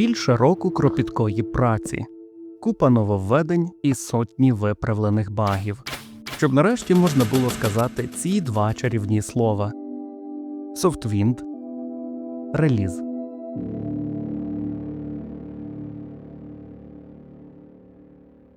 Більше року кропіткої праці, купа нововведень і сотні виправлених багів, щоб нарешті можна було сказати ці два чарівні слова: Софтвінд, реліз.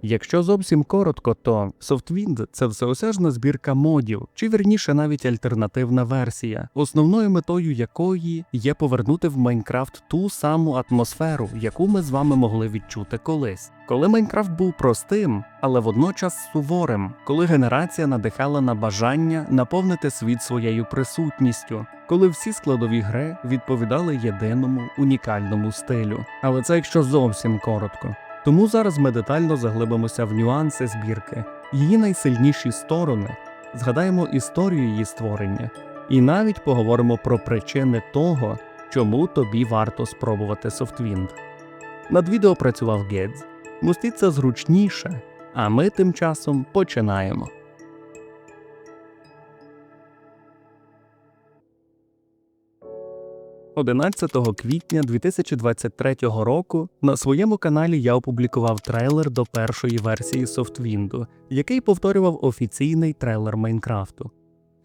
Якщо зовсім коротко, то SoftWind – це всеосяжна збірка модів, чи вірніше навіть альтернативна версія, основною метою якої є повернути в Майнкрафт ту саму атмосферу, яку ми з вами могли відчути колись. Коли Майнкрафт був простим, але водночас суворим, коли генерація надихала на бажання наповнити світ своєю присутністю, коли всі складові гри відповідали єдиному унікальному стилю. Але це якщо зовсім коротко. Тому зараз ми детально заглибимося в нюанси збірки, її найсильніші сторони, згадаємо історію її створення і навіть поговоримо про причини того, чому тобі варто спробувати SoftWind. Над відео працював Гедз. Мустіться зручніше, а ми тим часом починаємо. – 11 квітня 2023 року на своєму каналі я опублікував трейлер до першої версії SoftWind, який повторював офіційний трейлер Майнкрафту.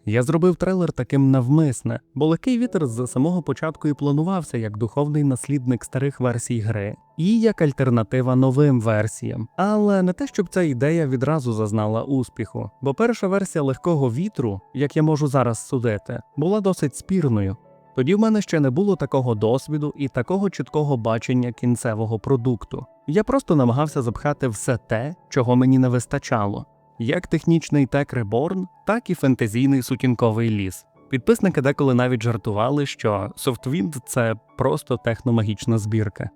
Я зробив трейлер таким навмисне, бо легкий вітер з самого початку і планувався як духовний наслідник старих версій гри і як альтернатива новим версіям. Але не те, щоб ця ідея відразу зазнала успіху, бо перша версія легкого вітру, як я можу зараз судити, була досить спірною. Тоді в мене ще не було такого досвіду і такого чіткого бачення кінцевого продукту. Я просто намагався запхати все те, чого мені не вистачало, як технічний тек Reborn, так і фентезійний сутінковий ліс. Підписники деколи навіть жартували, що SoftWind – це просто техномагічна збірка.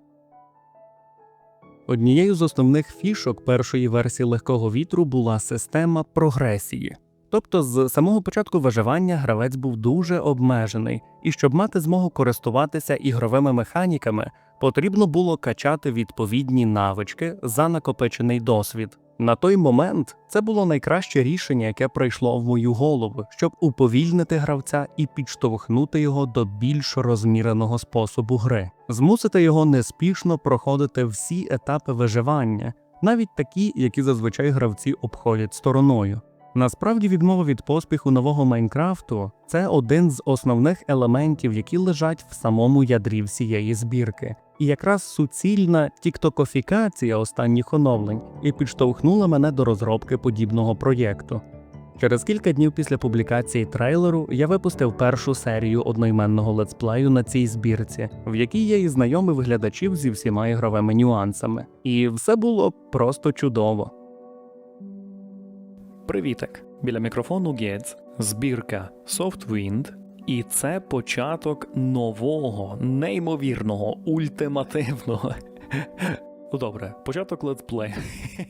Однією з основних фішок першої версії легкого вітру була система прогресії. Тобто з самого початку виживання гравець був дуже обмежений, і щоб мати змогу користуватися ігровими механіками, потрібно було качати відповідні навички за накопичений досвід. На той момент це було найкраще рішення, яке прийшло в мою голову, щоб уповільнити гравця і підштовхнути його до більш розміреного способу гри, змусити його неспішно проходити всі етапи виживання, навіть такі, які зазвичай гравці обходять стороною. Насправді, відмова від поспіху нового Майнкрафту це один з основних елементів, які лежать в самому ядрі всієї збірки. І якраз суцільна тіктокофікація останніх оновлень і підштовхнула мене до розробки подібного проєкту. Через кілька днів після публікації трейлеру я випустив першу серію одноіменного летсплею на цій збірці, в якій я і знайомив глядачів зі всіма ігровими нюансами. І все було просто чудово. Привітик! Біля мікрофону Гедз, збірка SoftWind, і це початок нового, неймовірного, ультимативного. Ну добре, початок летсплею.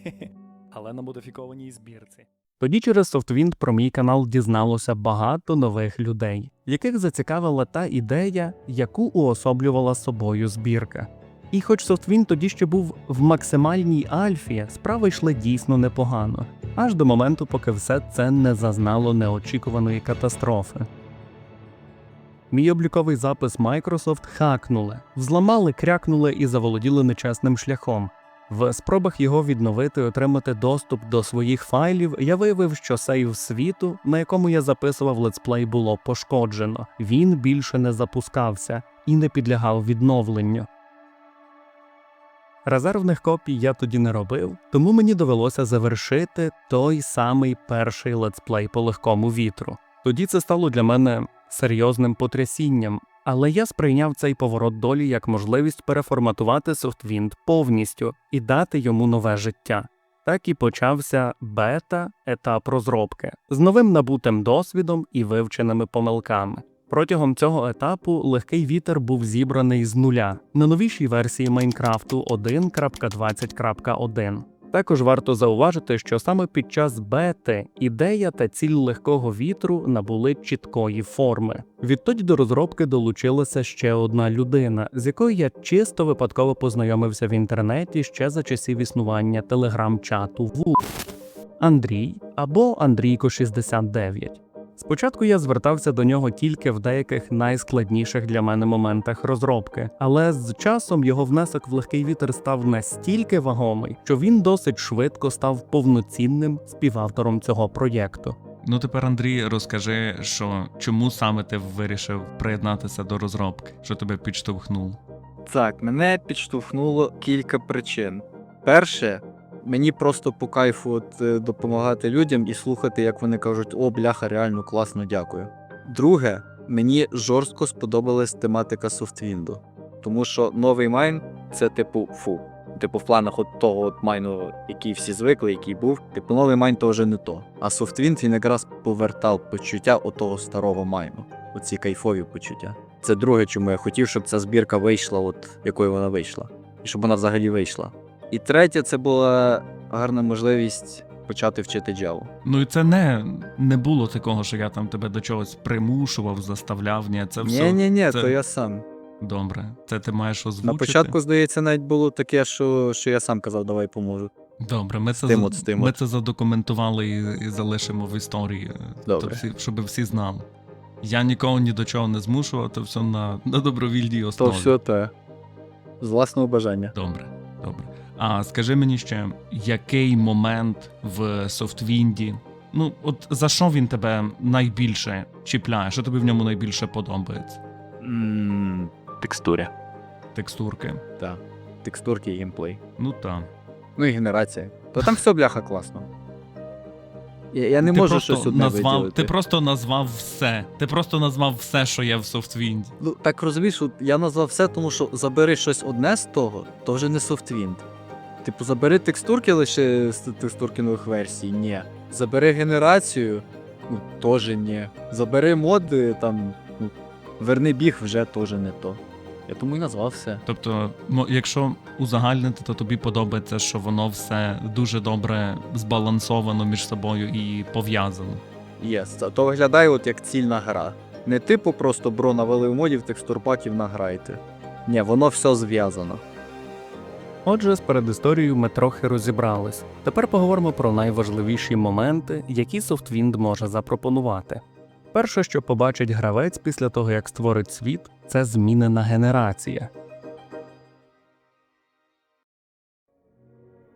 Але на модифікованій збірці. Тоді через SoftWind про мій канал дізналося багато нових людей, яких зацікавила та ідея, яку уособлювала собою збірка. І хоч SoftWind тоді ще був в максимальній альфі, справи йшли дійсно непогано, аж до моменту, поки все це не зазнало неочікуваної катастрофи. Мій обліковий запис Microsoft хакнули, взламали, крякнули і заволоділи нечесним шляхом. В спробах його відновити і отримати доступ до своїх файлів, я виявив, що сейв світу, на якому я записував летсплей, було пошкоджено. Він більше не запускався і не підлягав відновленню. Резервних копій я тоді не робив, тому мені довелося завершити той самий перший летсплей по легкому вітру. Тоді це стало для мене серйозним потрясінням, але я сприйняв цей поворот долі як можливість переформатувати SoftWind повністю і дати йому нове життя. Так і почався бета етап розробки з новим набутим досвідом і вивченими помилками. Протягом цього етапу легкий вітер був зібраний з нуля на новішій версії Майнкрафту 1.20.1. Також варто зауважити, що саме під час бети ідея та ціль легкого вітру набули чіткої форми. Відтоді до розробки долучилася ще одна людина, з якою я чисто випадково познайомився в інтернеті ще за часів існування телеграм-чату ВУ. Андрій або Андрійко 69. Спочатку я звертався до нього тільки в деяких найскладніших для мене моментах розробки, але з часом його внесок в легкий вітер став настільки вагомий, що він досить швидко став повноцінним співавтором цього проєкту. Ну тепер, Андрій, розкажи, що чому саме ти вирішив приєднатися до розробки, що тебе підштовхнуло? Так, мене підштовхнуло кілька причин. Перше, мені просто по кайфу от, е, допомагати людям і слухати, як вони кажуть, о, бляха, реально класно, дякую. Друге, мені жорстко сподобалась тематика софтвінду, тому що новий майн це типу фу. Типу, в планах от того от майну, який всі звикли, який був, типу, новий майн то вже не то. А софтвінд він якраз повертав почуття отого старого майну, оці кайфові почуття. Це друге, чому я хотів, щоб ця збірка вийшла, от якою вона вийшла, і щоб вона взагалі вийшла. І третє, це була гарна можливість почати вчити Java. Ну і це не, не було такого, що я там тебе до чогось примушував, заставляв. Ні, це все Ні, ні, ні, це- то я сам. добре. Це ти маєш озвучити. На початку, здається, навіть було таке, що, що я сам казав, давай поможу. Добре, ми це, Стимот, за- стимот. ми це задокументували і, і залишимо в історії, Добре. То всі, щоб всі знали. Я нікого ні до чого не змушував, то все на, на добровільній То все те. З власного бажання. Добре, добре. А скажи мені ще, який момент в софтвінді? Ну, от за що він тебе найбільше чіпляє? Що тобі в ньому найбільше подобається? Ммм, текстуря. Текстурки. Так. Текстурки і геймплей. Ну так. Ну і генерація. То там все бляха класно. Я, я не ти можу щось одне назвав, виділити. Ти просто назвав все. Ти просто назвав все, що є в софтвінді. Ну, так розумієш, я назвав все, тому що забери щось одне з того, то вже не софтвінд. Типу, забери текстурки лише з текстурки нових версій, ні. Забери генерацію, ну, теж ні. Забери моди, там, ну, верни біг вже теж не то. Я тому і назвав все. Тобто, якщо узагальнити, то тобі подобається, що воно все дуже добре збалансовано між собою і пов'язано. Єс, це- то виглядає от як цільна гра. Не типу просто бро навалив модів, текстурпаків награйте. Ні, воно все зв'язано. Отже, з передісторією ми трохи розібрались. Тепер поговоримо про найважливіші моменти, які SoftWind може запропонувати. Перше, що побачить гравець після того, як створить світ, це змінена генерація.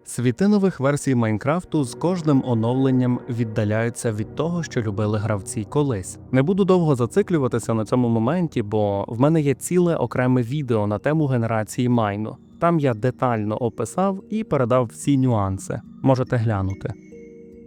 Світи нових версій Майнкрафту з кожним оновленням віддаляються від того, що любили гравці колись. Не буду довго зациклюватися на цьому моменті, бо в мене є ціле окреме відео на тему генерації майну. Там я детально описав і передав всі нюанси. Можете глянути.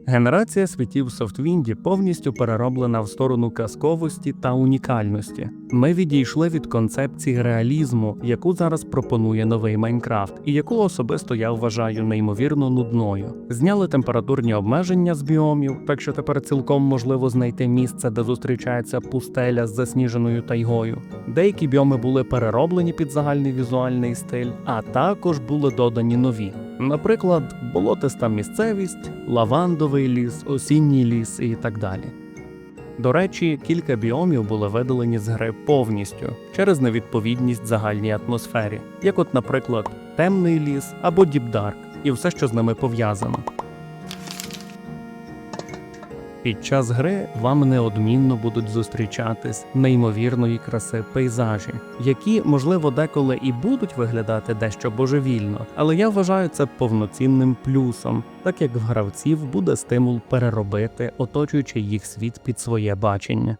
Генерація світів софтвінді повністю перероблена в сторону казковості та унікальності. Ми відійшли від концепції реалізму, яку зараз пропонує новий Майнкрафт, і яку особисто я вважаю неймовірно нудною. Зняли температурні обмеження з біомів, так що тепер цілком можливо знайти місце, де зустрічається пустеля з засніженою тайгою. Деякі біоми були перероблені під загальний візуальний стиль, а також були додані нові. Наприклад, болотиста місцевість, лавандовий ліс, осінній ліс і так далі. До речі, кілька біомів були видалені з гри повністю через невідповідність загальній атмосфері, як от, наприклад, темний ліс або діпдарк, і все, що з ними пов'язано. Під час гри вам неодмінно будуть зустрічатись неймовірної краси пейзажі, які, можливо, деколи і будуть виглядати дещо божевільно, але я вважаю це повноцінним плюсом, так як в гравців буде стимул переробити оточуючий їх світ під своє бачення.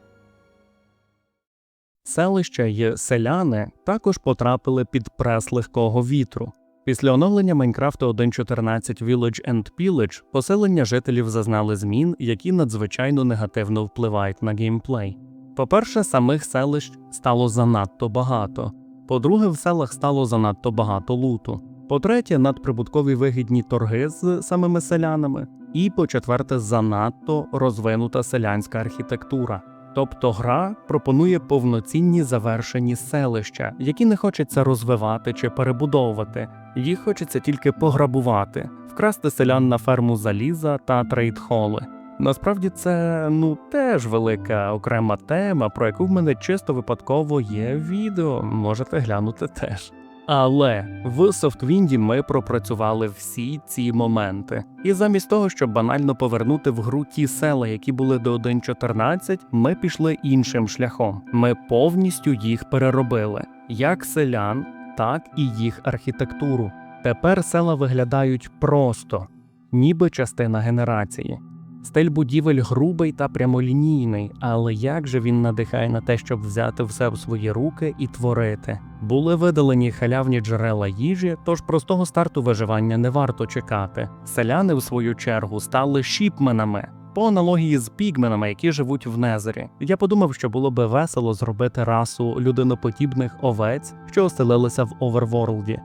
Селища й селяни також потрапили під прес легкого вітру. Після оновлення Майнкрафту 1.14 Village and Pillage поселення жителів зазнали змін, які надзвичайно негативно впливають на геймплей. По-перше, самих селищ стало занадто багато. По-друге, в селах стало занадто багато луту. По-третє, надприбуткові вигідні торги з самими селянами. І по-четверте, занадто розвинута селянська архітектура. Тобто гра пропонує повноцінні завершені селища, які не хочеться розвивати чи перебудовувати, їх хочеться тільки пограбувати, вкрасти селян на ферму заліза та трейдхоли. Насправді це ну теж велика окрема тема, про яку в мене чисто випадково є відео, можете глянути теж. Але в Софтвінді ми пропрацювали всі ці моменти. І замість того, щоб банально повернути в гру ті села, які були до 1.14, ми пішли іншим шляхом. Ми повністю їх переробили, як селян, так і їх архітектуру. Тепер села виглядають просто, ніби частина генерації. Стиль будівель грубий та прямолінійний, але як же він надихає на те, щоб взяти все в свої руки і творити? Були видалені халявні джерела їжі, тож простого старту виживання не варто чекати. Селяни, в свою чергу, стали шіпменами. По аналогії з пігменами, які живуть в Незері, я подумав, що було би весело зробити расу людиноподібних овець, що оселилися в Оверворлді.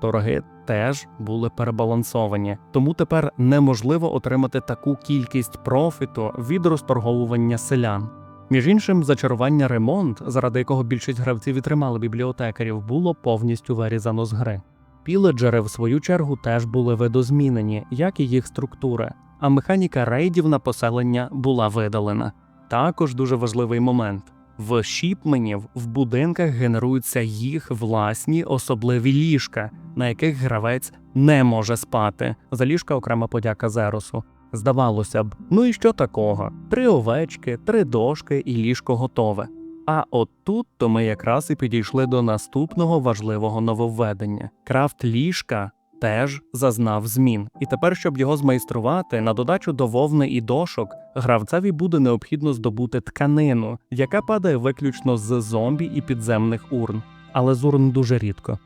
Торги теж були перебалансовані, тому тепер неможливо отримати таку кількість профіту від розторговування селян. Між іншим, зачарування ремонт, заради якого більшість гравців і тримали бібліотекарів, було повністю вирізано з гри. Піледжери, в свою чергу, теж були видозмінені, як і їх структури, а механіка рейдів на поселення була видалена. Також дуже важливий момент. В шіпменів в будинках генеруються їх власні особливі ліжка, на яких гравець не може спати. За ліжка окрема подяка Зеросу. Здавалося б, ну і що такого? Три овечки, три дошки і ліжко готове. А от тут то ми якраз і підійшли до наступного важливого нововведення. Крафт ліжка теж зазнав змін, і тепер, щоб його змайструвати, на додачу до вовни і дошок, гравцеві буде необхідно здобути тканину, яка падає виключно з зомбі і підземних урн, але з урн дуже рідко.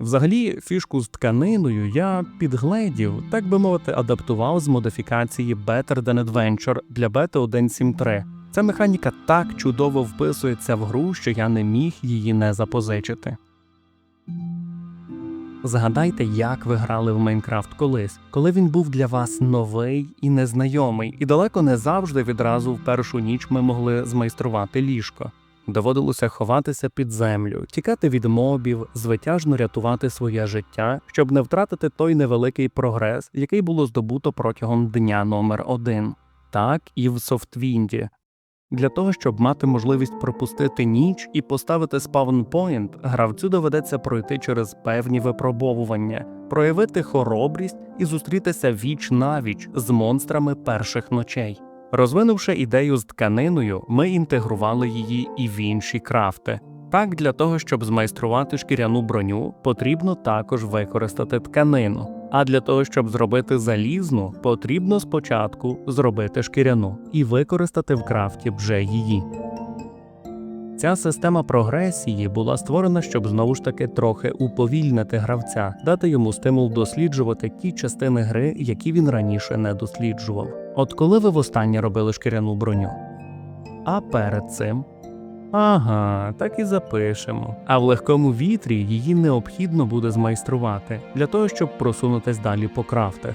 Взагалі, фішку з тканиною я підгледів, так би мовити, адаптував з модифікації Better Than Adventure для бета 1.7.3. Ця механіка так чудово вписується в гру, що я не міг її не запозичити. Згадайте, як ви грали в Майнкрафт колись, коли він був для вас новий і незнайомий, і далеко не завжди відразу в першу ніч ми могли змайструвати ліжко. Доводилося ховатися під землю, тікати від мобів, звитяжно рятувати своє життя, щоб не втратити той невеликий прогрес, який було здобуто протягом дня номер один. Так і в Софтвінді. Для того, щоб мати можливість пропустити ніч і поставити спаунпоінт, гравцю доведеться пройти через певні випробовування, проявити хоробрість і зустрітися віч навіч з монстрами перших ночей. Розвинувши ідею з тканиною, ми інтегрували її і в інші крафти. Так, для того, щоб змайструвати шкіряну броню, потрібно також використати тканину. А для того, щоб зробити залізну, потрібно спочатку зробити шкіряну і використати в крафті вже її. Ця система прогресії була створена, щоб знову ж таки трохи уповільнити гравця, дати йому стимул досліджувати ті частини гри, які він раніше не досліджував. От коли ви востаннє робили шкіряну броню? А перед цим Ага, так і запишемо. А в легкому вітрі її необхідно буде змайструвати для того, щоб просунутись далі по крафтах.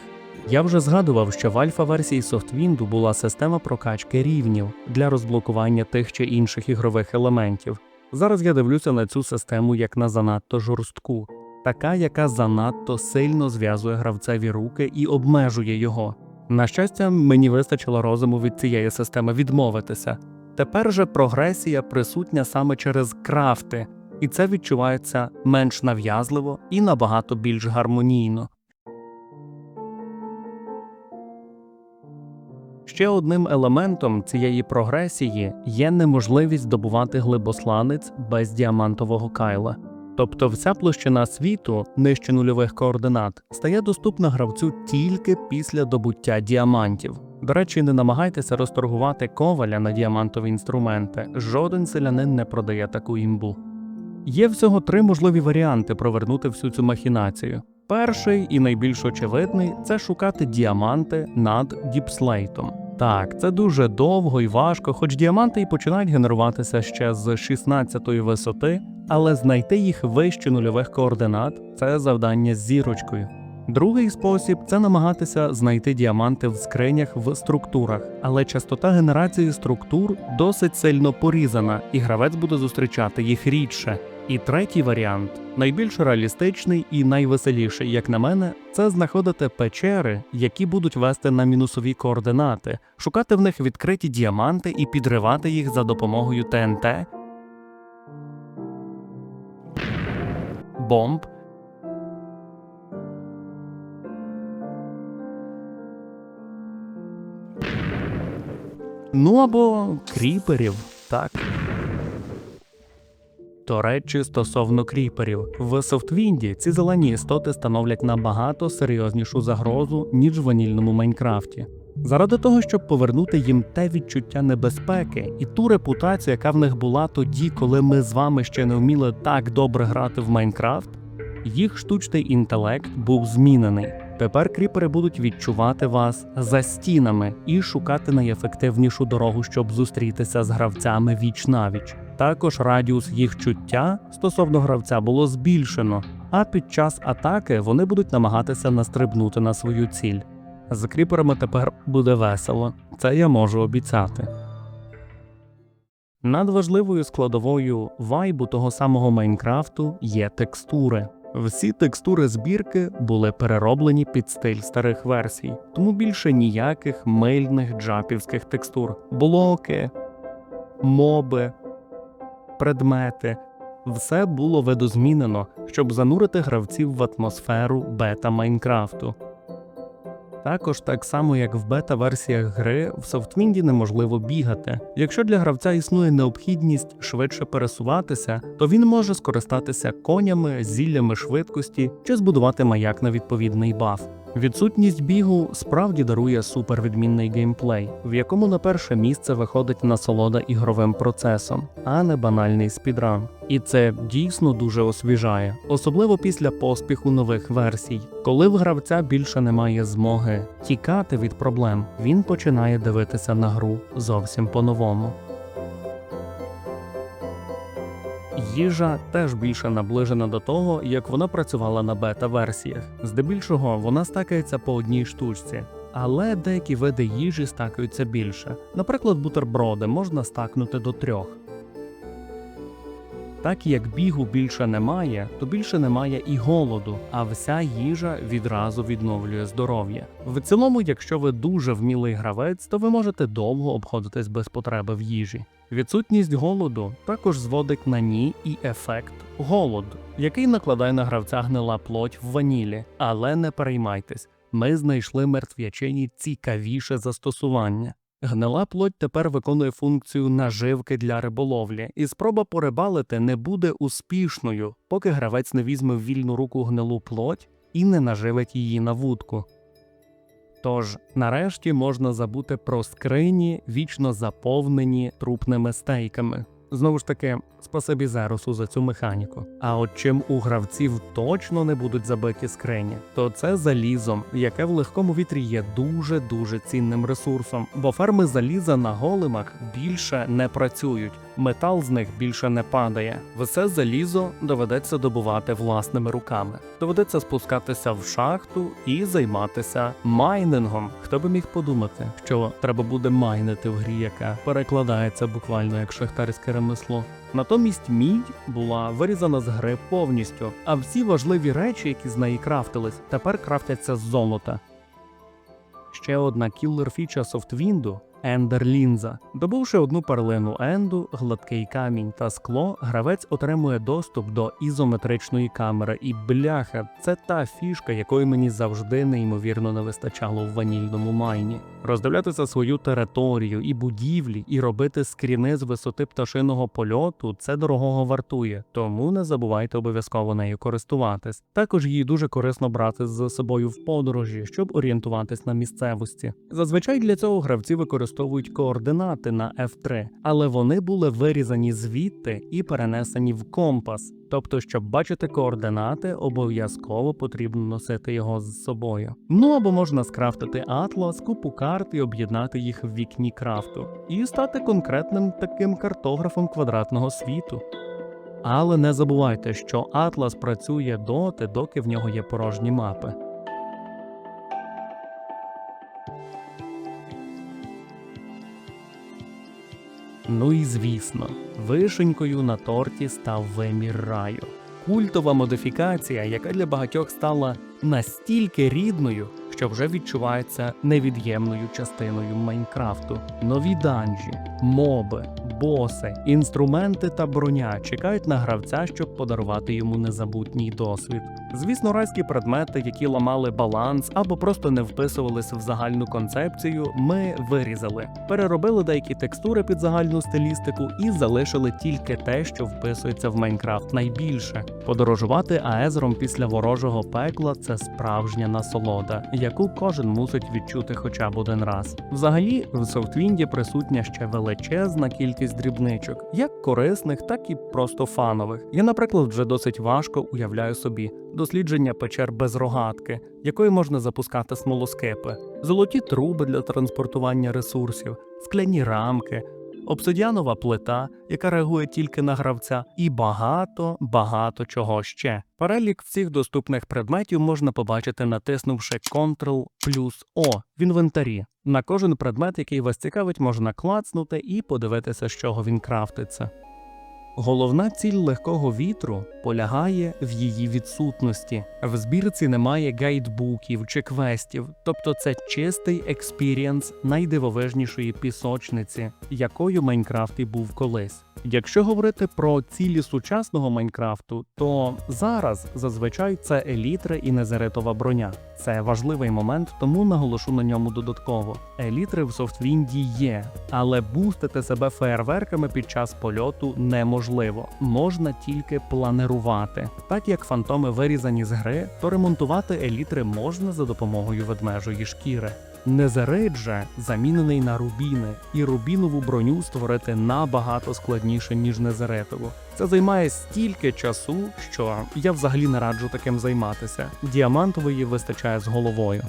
Я вже згадував, що в альфа-версії SoftWindu була система прокачки рівнів для розблокування тих чи інших ігрових елементів. Зараз я дивлюся на цю систему як на занадто жорстку, така, яка занадто сильно зв'язує гравцеві руки і обмежує його. На щастя, мені вистачило розуму від цієї системи відмовитися. Тепер же прогресія присутня саме через крафти, і це відчувається менш нав'язливо і набагато більш гармонійно. Ще одним елементом цієї прогресії є неможливість здобувати глибосланець без діамантового кайла. Тобто вся площина світу нижче нульових координат стає доступна гравцю тільки після добуття діамантів. До речі, не намагайтеся розторгувати коваля на діамантові інструменти. Жоден селянин не продає таку імбу. Є всього три можливі варіанти провернути всю цю махінацію. Перший і найбільш очевидний це шукати діаманти над діпслейтом. Так, це дуже довго і важко, хоч діаманти і починають генеруватися ще з 16-ї висоти, але знайти їх вище нульових координат це завдання з зірочкою. Другий спосіб це намагатися знайти діаманти в скринях в структурах, але частота генерації структур досить сильно порізана, і гравець буде зустрічати їх рідше. І третій варіант, найбільш реалістичний і найвеселіший, як на мене, це знаходити печери, які будуть вести на мінусові координати, шукати в них відкриті діаманти і підривати їх за допомогою ТНТ бомб. Ну або кріперів, так. До речі, стосовно кріперів, в Софтвінді ці зелені істоти становлять набагато серйознішу загрозу, ніж в ванільному Майнкрафті. Заради того, щоб повернути їм те відчуття небезпеки і ту репутацію, яка в них була тоді, коли ми з вами ще не вміли так добре грати в Майнкрафт, їх штучний інтелект був змінений. Тепер кріпери будуть відчувати вас за стінами і шукати найефективнішу дорогу, щоб зустрітися з гравцями віч навіч. Також радіус їх чуття стосовно гравця було збільшено, а під час атаки вони будуть намагатися настрибнути на свою ціль. З кріперами тепер буде весело, це я можу обіцяти. Надважливою складовою вайбу того самого Майнкрафту є текстури. Всі текстури збірки були перероблені під стиль старих версій, тому більше ніяких мильних джапівських текстур, блоки, моби, предмети. Все було видозмінено, щоб занурити гравців в атмосферу бета Майнкрафту. Також так само, як в бета-версіях гри, в софтвінді неможливо бігати. Якщо для гравця існує необхідність швидше пересуватися, то він може скористатися конями, зіллями швидкості чи збудувати маяк на відповідний баф. Відсутність бігу справді дарує супервідмінний геймплей, в якому на перше місце виходить насолода ігровим процесом, а не банальний спідран. І це дійсно дуже освіжає, особливо після поспіху нових версій. Коли в гравця більше немає змоги тікати від проблем, він починає дивитися на гру зовсім по-новому. Їжа теж більше наближена до того, як вона працювала на бета-версіях. Здебільшого вона стакається по одній штучці, але деякі види їжі стакаються більше. Наприклад, бутерброди можна стакнути до трьох. Так як бігу більше немає, то більше немає і голоду, а вся їжа відразу відновлює здоров'я. В цілому, якщо ви дуже вмілий гравець, то ви можете довго обходитись без потреби в їжі. Відсутність голоду також зводить на ні і ефект голод, який накладає на гравця гнила плоть в ванілі. Але не переймайтесь, ми знайшли мертв'ячині цікавіше застосування. Гнила плоть тепер виконує функцію наживки для риболовлі, і спроба порибалити не буде успішною, поки гравець не візьме в вільну руку гнилу плоть і не наживить її на вудку. Тож, нарешті можна забути про скрині, вічно заповнені трупними стейками. Знову ж таки, спасибі Зеросу за цю механіку. А от чим у гравців точно не будуть забиті скрині, то це залізом, яке в легкому вітрі є дуже дуже цінним ресурсом, бо ферми заліза на големах більше не працюють, метал з них більше не падає. Все залізо доведеться добувати власними руками. Доведеться спускатися в шахту і займатися майнингом. Хто би міг подумати, що треба буде майнити в грі, яка перекладається буквально як шахтарське ремесло. Натомість мідь була вирізана з гри повністю, а всі важливі речі, які з неї крафтились, тепер крафтяться з золота. Ще одна кіллер фіча софтвінду Ендер Лінза. Добувши одну перлину Енду, гладкий камінь та скло, гравець отримує доступ до ізометричної камери. І бляха, це та фішка, якої мені завжди неймовірно не вистачало в ванільному майні. Роздивлятися свою територію і будівлі, і робити скріни з висоти пташиного польоту це дорогого вартує, тому не забувайте обов'язково нею користуватись. Також її дуже корисно брати з собою в подорожі, щоб орієнтуватись на місцевості. Зазвичай для цього гравці використовують координати на F3, але вони були вирізані звідти і перенесені в компас. Тобто, щоб бачити координати, обов'язково потрібно носити його з собою. Ну або можна скрафтити атлас, купу карт і об'єднати їх в вікні крафту, і стати конкретним таким картографом квадратного світу. Але не забувайте, що атлас працює доти, доки в нього є порожні мапи. Ну і звісно, вишенькою на торті став вимір раю. Культова модифікація, яка для багатьох стала настільки рідною, що вже відчувається невід'ємною частиною Майнкрафту. Нові данжі, моби, боси, інструменти та броня чекають на гравця, щоб подарувати йому незабутній досвід. Звісно, райські предмети, які ламали баланс або просто не вписувалися в загальну концепцію, ми вирізали, переробили деякі текстури під загальну стилістику і залишили тільки те, що вписується в Майнкрафт найбільше. Подорожувати Аезром після ворожого пекла це справжня насолода, яку кожен мусить відчути хоча б один раз. Взагалі, в Софтвінді присутня ще величезна кількість дрібничок, як корисних, так і просто фанових. Я, наприклад, вже досить важко уявляю собі дослідження печер без рогатки, якою можна запускати смолоскипи, золоті труби для транспортування ресурсів, скляні рамки. Обсидіанова плита, яка реагує тільки на гравця, і багато, багато чого ще. Перелік всіх доступних предметів можна побачити, натиснувши Ctrl плюс О в інвентарі. На кожен предмет, який вас цікавить, можна клацнути і подивитися, з чого він крафтиться. Головна ціль легкого вітру полягає в її відсутності. В збірці немає гайдбуків чи квестів, тобто це чистий експірієнс найдивовижнішої пісочниці, якою Майнкрафт і був колись. Якщо говорити про цілі сучасного Майнкрафту, то зараз зазвичай це елітри і незеритова броня. Це важливий момент, тому наголошу на ньому додатково. Елітри в софтвінді є, але бустити себе феєрверками під час польоту неможливо. Можна тільки планирувати. Так як фантоми вирізані з гри, то ремонтувати елітри можна за допомогою ведмежої шкіри. Незерит же замінений на рубіни, і рубінову броню створити набагато складніше, ніж незеретову. Це займає стільки часу, що я взагалі не раджу таким займатися. Діамантової вистачає з головою.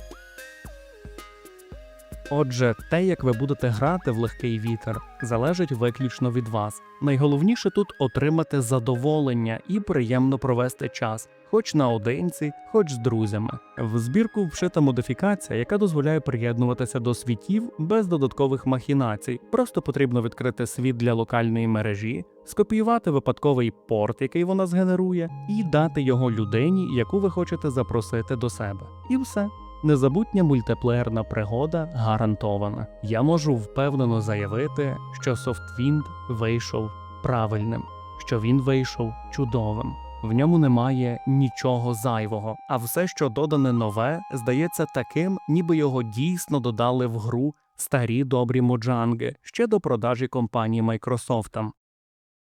Отже, те, як ви будете грати в легкий вітер, залежить виключно від вас. Найголовніше тут отримати задоволення і приємно провести час, хоч наодинці, хоч з друзями. В збірку вшита модифікація, яка дозволяє приєднуватися до світів без додаткових махінацій. Просто потрібно відкрити світ для локальної мережі, скопіювати випадковий порт, який вона згенерує, і дати його людині, яку ви хочете запросити до себе. І все. Незабутня мультиплеєрна пригода гарантована. Я можу впевнено заявити, що Софтвінд вийшов правильним, що він вийшов чудовим. В ньому немає нічого зайвого, а все, що додане нове, здається таким, ніби його дійсно додали в гру старі добрі моджанги ще до продажі компанії Microsoft.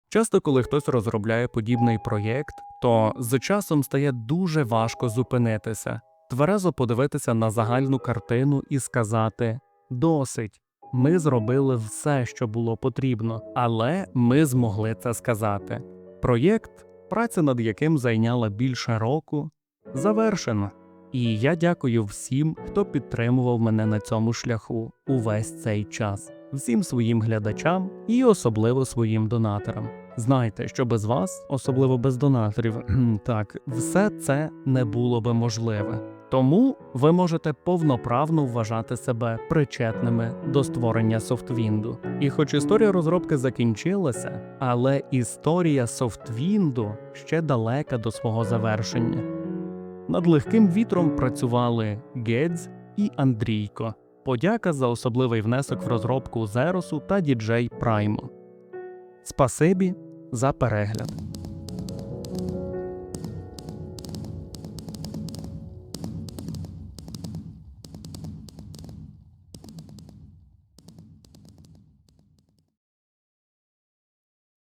Часто, коли хтось розробляє подібний проєкт, то з часом стає дуже важко зупинитися, тверезо подивитися на загальну картину і сказати: досить, ми зробили все, що було потрібно, але ми змогли це сказати. Проєкт, праця над яким зайняла більше року, завершена. І я дякую всім, хто підтримував мене на цьому шляху увесь цей час, всім своїм глядачам і особливо своїм донаторам. Знайте, що без вас, особливо без донаторів, так, все це не було би можливе. Тому ви можете повноправно вважати себе причетними до створення софтвінду. І хоч історія розробки закінчилася, але історія софтвінду ще далека до свого завершення. Над легким вітром працювали Гедз і Андрійко. Подяка за особливий внесок в розробку Зеросу та діджей Прайму. Спасибі за перегляд.